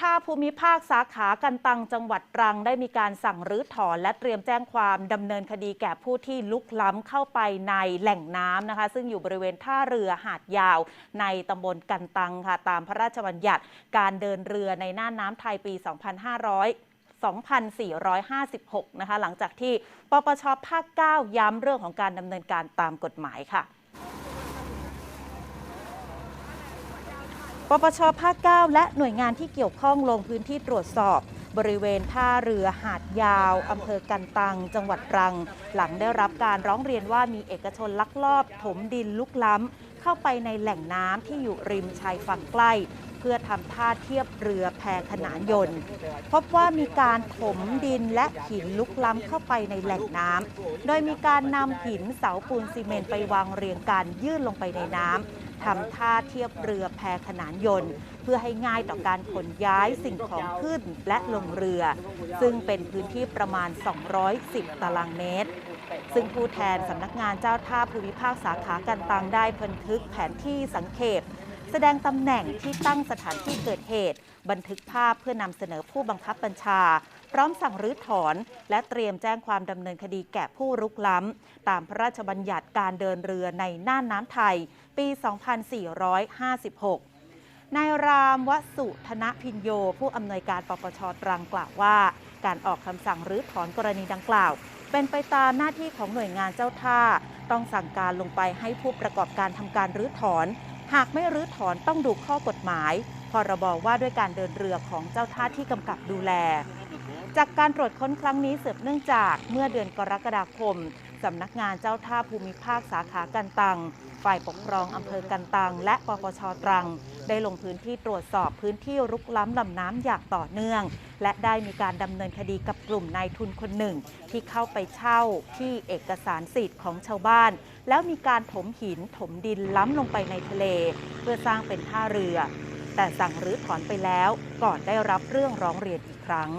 ท่าภูมิภาคสาขากันตังจังหวัดตรังได้มีการสั่งรื้อถอน และเตรียมแจ้งความดำเนินคดีแก่ผู้ที่ลุกล้ำเข้าไปในแหล่งน้ำนะคะ ซึ่งอยู่บริเวณท่าเรือหาดยาว ในตำบลกันตังค่ะ ตามพระราชบัญญัติ การเดินเรือในน่านน้ำไทยปี 2500 2456 นะคะ หลังจากที่ปปชภาค 9 ย้ำเรื่องของการดำเนินการตามกฎหมายค่ะ ปปชภาค 9 และหน่วยงานที่เกี่ยวข้องลงพื้นที่ตรวจสอบ บริเวณท่าเรือหาดยาวอำเภอกันตัง จังหวัดตรัง หลังได้รับการร้องเรียนว่ามีเอกชนลักลอบถมดินลุกล้ำ เข้าไปในแหล่งน้ำที่อยู่ริมชายฝั่งใกล้ เพื่อทำท่าเทียบเรือแพขนานยนต์ พบว่ามีการถมดินและหินลุกล้ำเข้าไปในแหล่งน้ำโดยมีการนำหินเสาปูนซีเมนต์ไปวางเรียงกันยื่นลงไปในน้ำ ทำท่าเทียบเรือแพขนานยนต์ เพื่อให้ง่ายต่อการขนย้ายสิ่งของขึ้นและลงเรือ ซึ่งเป็นพื้นที่ประมาณ 210 ตารางเมตร ซึ่งผู้แทนสำนักงานเจ้าท่าภูมิภาคสาขากันตังได้บันทึกแผนที่สังเขป แสดงตำแหน่งที่ตั้งสถานที่เกิดเหตุ บันทึกภาพเพื่อนำเสนอผู้บังคับบัญชา พร้อมสั่งรื้อถอน และเตรียมแจ้งความดำเนินคดีแก่ผู้รุกล้ำ ตามพระราชบัญญัติการเดินเรือในน่านน้ำไทย ปี 2456นายรามวสุธนพินโย ผู้อำนวยการปปชตรังกล่าวว่า การออกคำสั่งรื้อถอนกรณีดังกล่าว เป็นไปตามหน้าที่ของหน่วยงานเจ้าท่า ต้องสั่งการลงไปให้ผู้ประกอบการทำการรื้อถอน หากไม่รื้อถอนต้องดูข้อกฎหมาย พรบว่าด้วยการเดินเรือของเจ้าท่าที่กำกับดูแล จากการตรวจค้นครั้งนี้สืบเนื่องจากเมื่อเดือนกรกฎาคม สำนักงานเจ้าท่าภูมิภาคสาขากันตัง ฝ่ายปกครองอำเภอกันตัง และปปชตรัง ได้ลงพื้นที่ตรวจสอบพื้นที่รุกล้ำลำน้ำอย่างต่อเนื่อง และได้มีการดำเนินคดีกับกลุ่มนายทุนคนหนึ่ง ที่เข้าไปเช่าที่เอกสารสิทธิ์ของชาวบ้าน แล้วมีการถมหินถมดินล้ำลงไปในทะเล เพื่อสร้างเป็นท่าเรือ แต่สั่งรื้อถอนไปแล้วก่อนได้รับเรื่องร้องเรียนอีกครั้ง